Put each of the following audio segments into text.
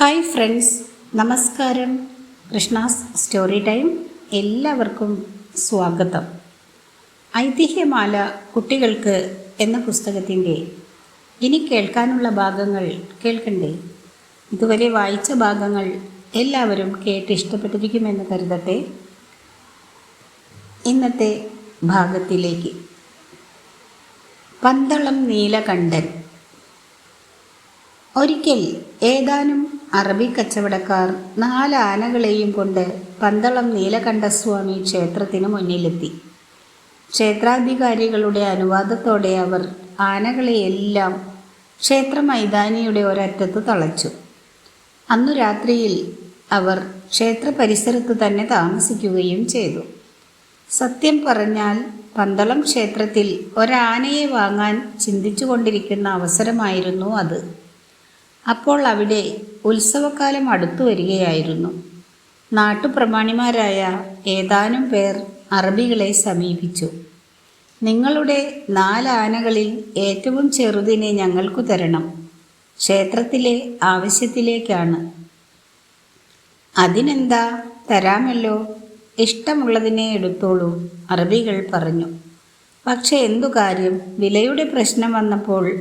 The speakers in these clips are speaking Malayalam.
ഹായ് ഫ്രണ്ട്സ് നമസ്കാരം. കൃഷ്ണാസ് സ്റ്റോറി ടൈം എല്ലാവർക്കും സ്വാഗതം. ഐതിഹ്യമാല കുട്ടികൾക്ക് എന്ന പുസ്തകത്തിന്റെ ഇനി കേൾക്കാനുള്ള ഭാഗങ്ങൾ കേൾക്കണ്ടേ? ഇതുവരെ വായിച്ച ഭാഗങ്ങൾ എല്ലാവരും കേട്ട് ഇഷ്ടപ്പെട്ടിരിക്കുമെന്ന് കരുതട്ടെ. ഇന്നത്തെ ഭാഗത്തിലേക്ക്. പന്തളം നീലകണ്ഠൻ. ഒരിക്കൽ ഏതാനും അറബി കച്ചവടക്കാർ നാല് ആനകളെയും കൊണ്ട് പന്തളം നീലകണ്ഠസ്വാമി ക്ഷേത്രത്തിന് മുന്നിലെത്തി. ക്ഷേത്രാധികാരികളുടെ അനുവാദത്തോടെ അവർ ആനകളെയെല്ലാം ക്ഷേത്ര മൈതാനിയുടെ ഒരറ്റത്ത് തളച്ചു. അന്നു രാത്രിയിൽ അവർ ക്ഷേത്ര പരിസരത്ത് തന്നെ താമസിക്കുകയും ചെയ്തു. സത്യം പറഞ്ഞാൽ പന്തളം ക്ഷേത്രത്തിൽ ഒരാനയെ വാങ്ങാൻ ചിന്തിച്ചു കൊണ്ടിരിക്കുന്ന അവസരമായിരുന്നു അത്. അപ്പോൾ അവിടെ ഉത്സവകാലം അടുത്തു വരികയായിരുന്നു. നാട്ടുപ്രമാണിമാരായ ഏതാനും പേർ അറബികളെ സമീപിച്ചു. നിങ്ങളുടെ നാല് ആനകളിൽ ഏറ്റവും ചെറുതിനെ ഞങ്ങൾക്കു തരണം. ക്ഷേത്രത്തിലെ ആവശ്യത്തിലേക്കാണ്. അതിനെന്താ തരാമല്ലോ? ഇഷ്ടമുള്ളതിനെ എടുത്തോളൂ അറബികൾ പറഞ്ഞു. പക്ഷെ എന്തു കാര്യം? വിലയുടെ പ്രശ്നം വന്നപ്പോൾ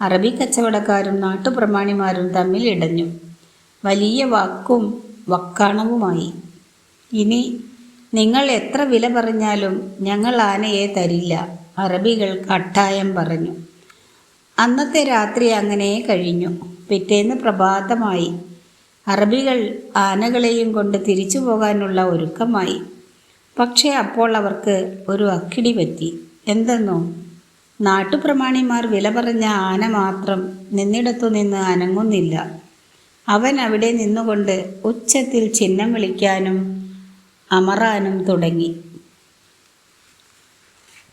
അറബി കച്ചവടക്കാരും നാട്ടുപ്രമാണിമാരും തമ്മിൽ ഇടഞ്ഞു. വലിയ വാക്കും വക്കാണവുമായി. ഇനി നിങ്ങൾ എത്ര വില പറഞ്ഞാലും ഞങ്ങൾ ആനയെ തരില്ല അറബികൾ കട്ടായം പറഞ്ഞു. അന്നത്തെ രാത്രി അങ്ങനെ കഴിഞ്ഞു. പിറ്റേന്ന് പ്രഭാതമായി. അറബികൾ ആനകളെയും കൊണ്ട് തിരിച്ചു പോകാനുള്ള ഒരുക്കമായി. പക്ഷേ അപ്പോൾ അവർക്ക് ഒരു അക്കിടി പറ്റി. എന്തെന്നോ? നാട്ടുപ്രമാണിമാർ വില പറഞ്ഞ ആന മാത്രം നിന്നിടത്തു നിന്ന് അനങ്ങുന്നില്ല. അവൻ അവിടെ നിന്നുകൊണ്ട് ഉച്ചത്തിൽ ചിഹ്നം വിളിക്കാനും അമറാനും തുടങ്ങി.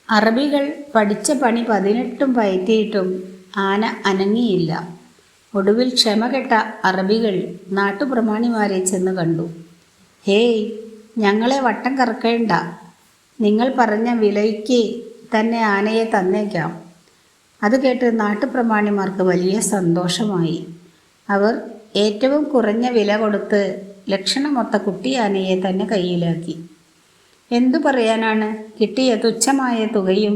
അറബികൾ പഠിച്ച പണി പതിനെട്ടും പയറ്റിയിട്ടും ആന അനങ്ങിയില്ല. ഒടുവിൽ ക്ഷമകെട്ട അറബികൾ നാട്ടുപ്രമാണിമാരെ ചെന്ന് കണ്ടു. ഹേയ് ഞങ്ങളെ വട്ടം കറക്കേണ്ട. നിങ്ങൾ പറഞ്ഞ വിലയ്ക്ക് തന്നെ ആനയെ തന്നേക്കാം. അത് കേട്ട് നാട്ടുപ്രമാണിമാർക്ക് വലിയ സന്തോഷമായി. അവർ ഏറ്റവും കുറഞ്ഞ വില കൊടുത്ത് ലക്ഷണമൊത്ത കുട്ടി ആനയെ തന്നെ കയ്യിലാക്കി. എന്തു പറയാനാണ്? കിട്ടിയ തുച്ഛമായ തുകയും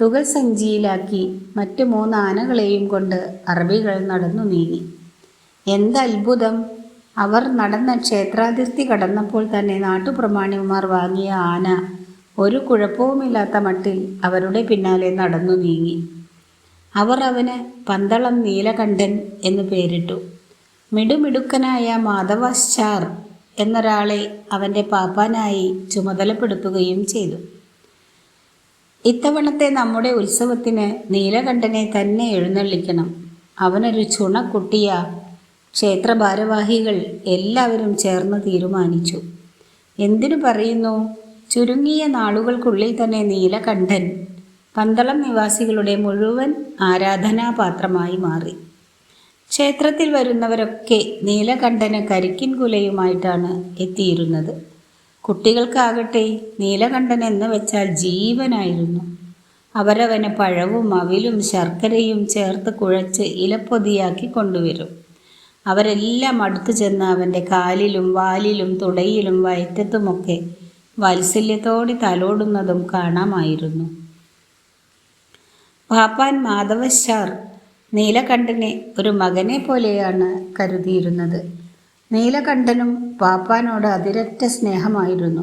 തുകൽ സഞ്ചിയിലാക്കി മറ്റു മൂന്ന് ആനകളെയും കൊണ്ട് അറബികൾ നടന്നു നീങ്ങി. എന്തത്ഭുതം! അവർ നടന്ന ക്ഷേത്രാതിർത്തി കടന്നപ്പോൾ തന്നെ നാട്ടുപ്രമാണിമാർ വാങ്ങിയ ആന ഒരു കുഴപ്പവുമില്ലാത്ത മട്ടിൽ അവരുടെ പിന്നാലെ നടന്നു നീങ്ങി. അവർ അവന് പന്തളം നീലകണ്ഠൻ എന്ന് പേരിട്ടു. മിടുമിടുക്കനായ മാധവശ്ചാർ എന്നൊരാളെ അവന്റെ പാപ്പാനായി ചുമതലപ്പെടുത്തുകയും ചെയ്തു. ഇത്തവണത്തെ നമ്മുടെ ഉത്സവത്തിന് നീലകണ്ഠനെ തന്നെ എഴുന്നള്ളിക്കണം. അവനൊരു ചുണക്കുട്ടിയ ക്ഷേത്ര ഭാരവാഹികൾ എല്ലാവരും ചേർന്ന് തീരുമാനിച്ചു. എന്തിനു പറയുന്നു? ചുരുങ്ങിയ നാളുകൾക്കുള്ളിൽ തന്നെ നീലകണ്ഠൻ പന്തളം നിവാസികളുടെ മുഴുവൻ ആരാധനാപാത്രമായി മാറി. ക്ഷേത്രത്തിൽ വരുന്നവരൊക്കെ നീലകണ്ഠന് കരിക്കിൻ കുലയുമായിട്ടാണ് എത്തിയിരുന്നത്. കുട്ടികൾക്കാകട്ടെ നീലകണ്ഠൻ എന്ന് വെച്ചാൽ ജീവനായിരുന്നു. അവരവന് പഴവും അവിലും ശർക്കരയും ചേർത്ത് കുഴച്ച് ഇലപ്പൊതിയാക്കി കൊണ്ടുവരും. അവരെല്ലാം അടുത്തു ചെന്ന് അവന്റെ കാലിലും വാലിലും തുടയിലും വയറ്റത്തുമൊക്കെ വാത്സല്യത്തോടെ തലോടുന്നതും കാണാമായിരുന്നു. പാപ്പാൻ ശാർ നീലകണ്ഠനെ ഒരു മകനെ പോലെയാണ് കരുതിയിരുന്നത്. നീലകണ്ഠനും പാപ്പാനോട് അതിരറ്റ സ്നേഹമായിരുന്നു.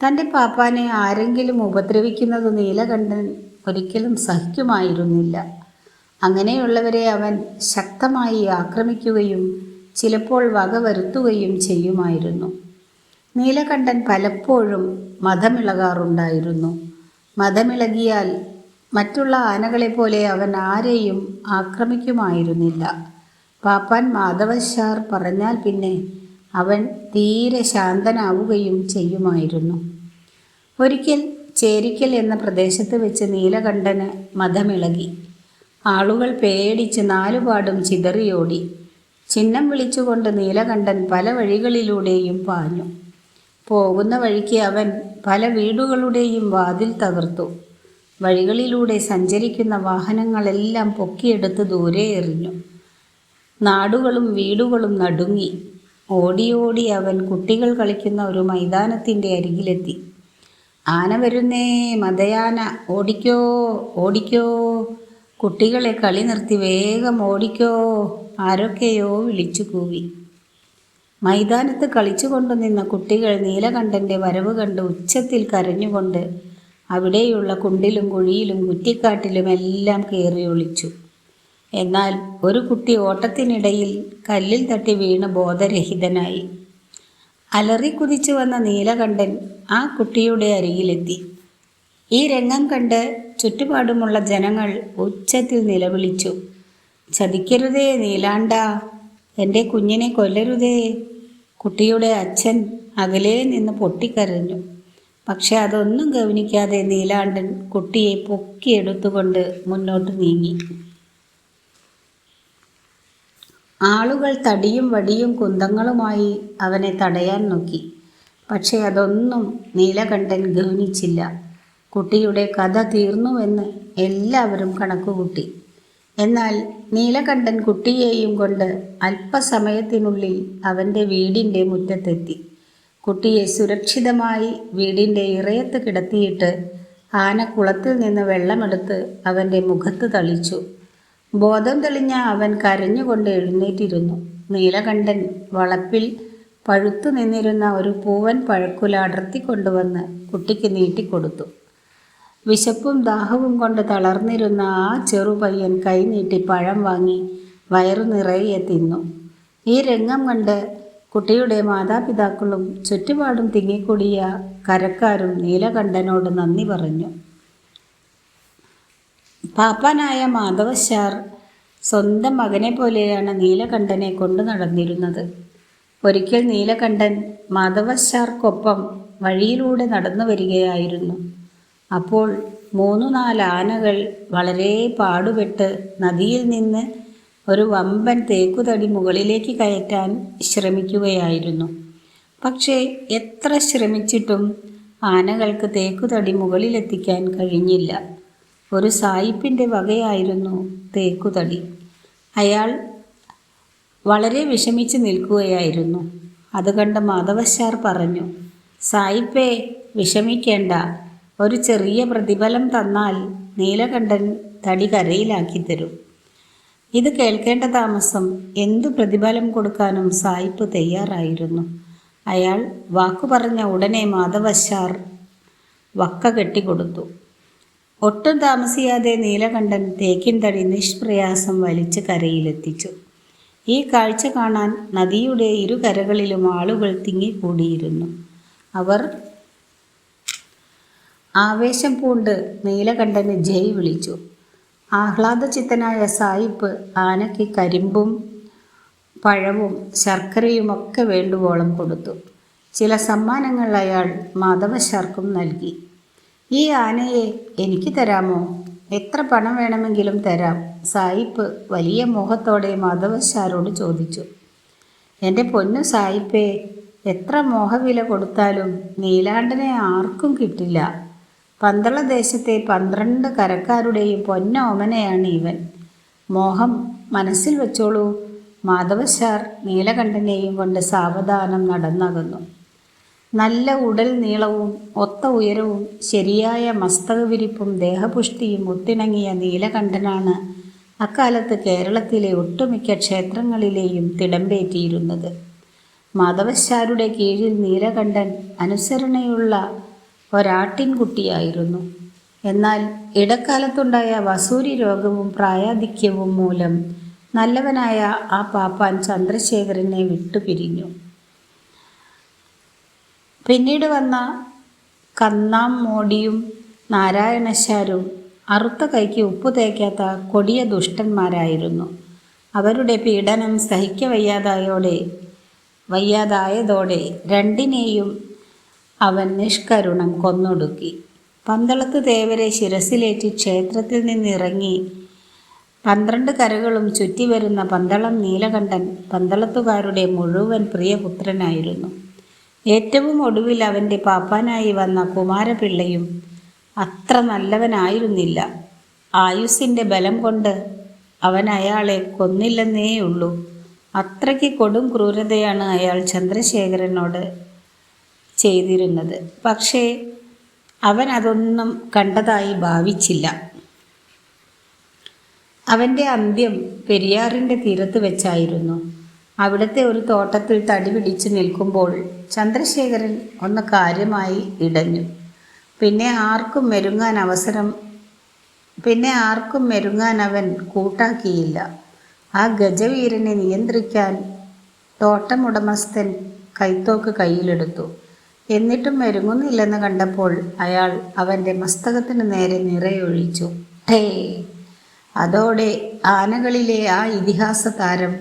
തന്റെ പാപ്പാനെ ആരെങ്കിലും ഉപദ്രവിക്കുന്നത് നീലകണ്ഠൻ ഒരിക്കലും സഹിക്കുമായിരുന്നില്ല. അങ്ങനെയുള്ളവരെ അവൻ ശക്തമായി ആക്രമിക്കുകയും ചിലപ്പോൾ വക വരുത്തുകയും ചെയ്യുമായിരുന്നു. നീലകണ്ഠൻ പലപ്പോഴും മതമിളകാറുണ്ടായിരുന്നു. മതമിളകിയാൽ മറ്റുള്ള ആനകളെപ്പോലെ അവൻ ആരെയും ആക്രമിക്കുമായിരുന്നില്ല. പാപ്പാൻ മാധവശാർ പറഞ്ഞാൽ പിന്നെ അവൻ തീരെ ശാന്തനാവുകയും ചെയ്യുമായിരുന്നു. ഒരിക്കൽ ചേരിക്കൽ എന്ന പ്രദേശത്ത് വെച്ച് നീലകണ്ഠന് മതമിളകി. ആളുകൾ പേടിച്ച് നാലുപാടും ചിതറിയോടി. ചിഹ്നം വിളിച്ചുകൊണ്ട് നീലകണ്ഠൻ പല വഴികളിലൂടെയും പാഞ്ഞു. പോകുന്ന വഴിക്ക് അവൻ പല വീടുകളുടെയും വാതിൽ തകർത്തു. വഴികളിലൂടെ സഞ്ചരിക്കുന്ന വാഹനങ്ങളെല്ലാം പൊക്കിയെടുത്ത് ദൂരെ എറിഞ്ഞു. നാടുകളും വീടുകളും നടുങ്ങി. ഓടി ഓടി അവൻ കുട്ടികൾ കളിക്കുന്ന ഒരു മൈതാനത്തിന്റെ അരികിലെത്തി. ആന വരുന്നേ മതയാന ഓടിക്കോ ഓടിക്കോ. കുട്ടികളെ കളി നിർത്തി വേഗം ഓടിക്കോ. ആരൊക്കെയോ വിളിച്ചു കൂവി. മൈതാനത്ത് കളിച്ചുകൊണ്ടു നിന്ന കുട്ടികൾ നീലകണ്ഠന്റെ വരവ് കണ്ട് ഉച്ചത്തിൽ കരഞ്ഞുകൊണ്ട് അവിടെയുള്ള കുണ്ടിലും കുഴിയിലും കുറ്റിക്കാട്ടിലും എല്ലാം കയറി ഒളിച്ചു. എന്നാൽ ഒരു കുട്ടി ഓട്ടത്തിനിടയിൽ കല്ലിൽ തട്ടി വീണ് ബോധരഹിതനായി. അലറി കുതിച്ചു വന്ന നീലകണ്ഠൻ ആ കുട്ടിയുടെ അരികിലെത്തി. ഈ രംഗം കണ്ട് ചുറ്റുപാടുമുള്ള ജനങ്ങൾ ഉച്ചത്തിൽ നിലവിളിച്ചു. ചതിക്കരുതേ നീലാണ്ട എന്റെ കുഞ്ഞിനെ കൊല്ലരുതേ കുട്ടിയുടെ അച്ഛൻ അകലെ നിന്ന് പൊട്ടിക്കരഞ്ഞു. പക്ഷെ അതൊന്നും ഗവനിക്കാതെ നീലാണ്ടൻ കുട്ടിയെ പൊക്കിയെടുത്തുകൊണ്ട് മുന്നോട്ട് നീങ്ങി. ആളുകൾ തടിയും വടിയും കുന്തങ്ങളുമായി അവനെ തടയാൻ നോക്കി. പക്ഷെ അതൊന്നും നീലകണ്ഠൻ ഗവനിച്ചില്ല കുട്ടിയുടെ കഥ തീർന്നുവെന്ന് എല്ലാവരും കണക്കുകൂട്ടി. എന്നാൽ നീലകണ്ഠൻ കുട്ടിയെയും കൊണ്ട് അല്പസമയത്തിനുള്ളിൽ അവന്റെ വീടിന്റെ മുറ്റത്തെത്തി. കുട്ടിയെ സുരക്ഷിതമായി വീടിന്റെ ഇറയത്ത് കിടത്തിയിട്ട് ആന കുളത്തിൽ നിന്ന് വെള്ളമെടുത്ത് അവന്റെ മുഖത്ത് തളിച്ചു. ബോധം തെളിഞ്ഞ അവൻ കരഞ്ഞുകൊണ്ട് എഴുന്നേറ്റിരുന്നു. നീലകണ്ഠൻ വളപ്പിൽ പഴുത്തു നിന്നിരുന്ന ഒരു പൂവൻ പഴക്കുല അടർത്തി കൊണ്ടുവന്ന് കുട്ടിക്ക് നീട്ടിക്കൊടുത്തു. വിശപ്പും ദാഹവും കൊണ്ട് തളർന്നിരുന്ന ആ ചെറുപയ്യൻ കൈനീട്ടി പഴം വാങ്ങി വയറു നിറയെ തിന്നു. ഈ രംഗം കണ്ട് കുട്ടിയുടെ മാതാപിതാക്കളും ചുറ്റുപാടും തിങ്ങിക്കൂടിയ കരക്കാരും നീലകണ്ഠനോട് നന്ദി പറഞ്ഞു. പാപ്പനായ മാധവശാർ സ്വന്തം മകനെ പോലെയാണ് നീലകണ്ഠനെ കൊണ്ടു നടന്നിരുന്നത്. ഒരിക്കൽ നീലകണ്ഠൻ മാധവശാർക്കൊപ്പം വഴിയിലൂടെ നടന്നു വരികയായിരുന്നു അപ്പോൾ മൂന്നു നാല് ആനകൾ വളരെ പാടുപെട്ട് നദിയിൽ നിന്ന് ഒരു വമ്പൻ തേക്കുതടി മുകളിലേക്ക് കയറ്റാൻ ശ്രമിക്കുകയായിരുന്നു. പക്ഷേ എത്ര ശ്രമിച്ചിട്ടും ആനകൾക്ക് തേക്കുതടി മുകളിലെത്തിക്കാൻ കഴിഞ്ഞില്ല. ഒരു സായിപ്പിന്റെ വകയായിരുന്നു തേക്കുതടി. അയാൾ വളരെ വിഷമിച്ച് നിൽക്കുകയായിരുന്നു. അത് കണ്ട് മാധവശാർ പറഞ്ഞു സായിപ്പേ വിഷമിക്കേണ്ട. ഒരു ചെറിയ പ്രതിഫലം തന്നാൽ നീലകണ്ഠൻ തടി കരയിലാക്കി തരും. ഇത് കേൾക്കേണ്ട താമസം എന്തു പ്രതിഫലം കൊടുക്കാനും സായിപ്പ് തയ്യാറായിരുന്നു. അയാൾ വാക്കു പറഞ്ഞ ഉടനെ മാധവശാർ വക്ക കെട്ടിക്കൊടുത്തു. ഒട്ടും താമസിയാതെ നീലകണ്ഠൻ തേക്കിൻ തടി നിഷ്പ്രയാസം വലിച്ച് കരയിലെത്തിച്ചു. ഈ കാഴ്ച കാണാൻ നദിയുടെ ഇരു കരകളിലും ആളുകൾ തിങ്ങിക്കൂടിയിരുന്നു. അവർ ആവേശം പൂണ്ട് നീലകണ്ഠന് ജയ് വിളിച്ചു. ആഹ്ലാദചിത്തനായ സായിപ്പ് ആനയ്ക്ക് കരിമ്പും പഴവും ശർക്കരയുമൊക്കെ വേണ്ടുവോളം കൊടുത്തു. ചില സമ്മാനങ്ങൾ അയാൾ മാധവശ്ശാർക്കും നൽകി. ഈ ആനയെ എനിക്ക് തരാമോ? എത്ര പണം വേണമെങ്കിലും തരാം? സായിപ്പ് വലിയ മോഹത്തോടെ മാധവശാരോട് ചോദിച്ചു. എന്റെ പൊന്നു സായിപ്പേ എത്ര മോഹവില കൊടുത്താലും നീലാണ്ടനെ ആർക്കും കിട്ടില്ല. പന്തള ദേശത്തെ പന്ത്രണ്ട് കരക്കാരുടെയും പൊന്നോമനയാണ് ഇവൻ. മോഹം മനസ്സിൽ വെച്ചോളൂ മാധവശാർ നീലകണ്ഠനെയും കൊണ്ട് സാവധാനം നടന്നകന്നു. നല്ല ഉടൽ നീളവും ഒത്ത ഉയരവും ശരിയായ മസ്തകവിരിപ്പും ദേഹപുഷ്ടിയും ഒത്തിണങ്ങിയ നീലകണ്ഠനാണ് അക്കാലത്ത് കേരളത്തിലെ ഒട്ടുമിക്ക ക്ഷേത്രങ്ങളിലെയും തിടമ്പേറ്റിയിരുന്നത്. മാധവശാരുടെ കീഴിൽ നീലകണ്ഠൻ അനുസരണയുള്ള ഒരാട്ടിൻകുട്ടിയായിരുന്നു. എന്നാൽ ഇടക്കാലത്തുണ്ടായ വസൂരി രോഗവും പ്രായാധിക്യവും മൂലം നല്ലവനായ ആ പാപ്പാൻ ചന്ദ്രശേഖരനെ വിട്ടുപിരിഞ്ഞു. പിന്നീട് വന്ന കന്നാം മോടിയും നാരായണശാരും അറുത്ത കൈക്ക് ഉപ്പു തേക്കാത്ത കൊടിയ ദുഷ്ടന്മാരായിരുന്നു. അവരുടെ പീഡനം സഹിക്കവയ്യാതായോടെ വയ്യാതായതോടെ രണ്ടിനെയും അവൻ നിഷ്കരുണം കൊന്നൊടുക്കി. പന്തളത്ത് ദേവരെ ശിരസിലേറ്റി ക്ഷേത്രത്തിൽ നിന്നിറങ്ങി. പന്ത്രണ്ട് കരകളും ചുറ്റി വരുന്ന പന്തളം നീലകണ്ഠൻ പന്തളത്തുകാരുടെ മുഴുവൻ പ്രിയപുത്രനായിരുന്നു. ഏറ്റവും ഒടുവിൽ അവന്റെ പാപ്പാനായി വന്ന കുമാരപിള്ളയും അത്ര നല്ലവനായിരുന്നില്ല. ആയുസ്സിന്റെ ബലം കൊണ്ട് അവൻ അയാളെ കൊന്നില്ലെന്നേയുള്ളൂ. അത്രയ്ക്ക് കൊടും ക്രൂരതയാണ് അയാൾ ചന്ദ്രശേഖരനോട് ചെയ്തിരുന്നത്. പക്ഷേ അവൻ അതൊന്നും കണ്ടതായി ഭാവിച്ചില്ല. അവന്റെ അന്ത്യം പെരിയാറിന്റെ തീരത്ത് വെച്ചായിരുന്നു. അവിടുത്തെ ഒരു തോട്ടത്തിൽ തടി പിടിച്ചു നിൽക്കുമ്പോൾ ചന്ദ്രശേഖരൻ ഒന്ന് കാര്യമായി ഇടഞ്ഞു. പിന്നെ ആർക്കും മെരുങ്ങാൻ അവസരം പിന്നെ ആർക്കും മെരുങ്ങാൻ അവൻ കൂട്ടാക്കിയില്ല. ആ ഗജവീരനെ നിയന്ത്രിക്കാൻ തോട്ടമുടമസ്ഥൻ കൈത്തോക്ക് കയ്യിലെടുത്തു. എന്നിട്ടും മെരുങ്ങുന്നില്ലെന്ന് കണ്ടപ്പോൾ അയാൾ അവന്റെ മസ്തകത്തിന് നേരെ നിറയൊഴിച്ചു. ഠേ. അതോടെ ആനകളിലെ ആ ഇതിഹാസ താരം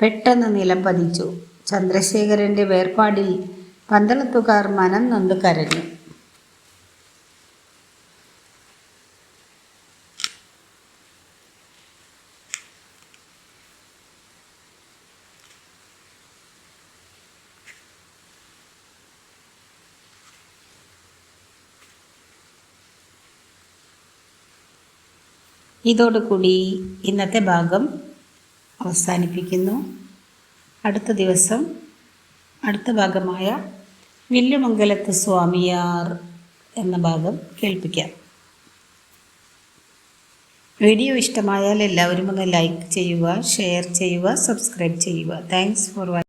പെട്ടെന്ന് നിലംപതിച്ചു. ചന്ദ്രശേഖരന്റെ വേർപാടിൽ പന്തളത്തുകാർ മനം നൊന്ത് കരഞ്ഞു. ഇതോടുകൂടി ഇന്നത്തെ ഭാഗം അവസാനിപ്പിക്കുന്നു. അടുത്ത ദിവസം അടുത്ത ഭാഗമായ വില്ലുമംഗലത്ത് സ്വാമിയാർ എന്ന ഭാഗം കേൾപ്പിക്കാം. വീഡിയോ ഇഷ്ടമായാൽ എല്ലാവരും ഒന്ന് ലൈക്ക് ചെയ്യുക ഷെയർ ചെയ്യുക സബ്സ്ക്രൈബ് ചെയ്യുക. Thanks for watching.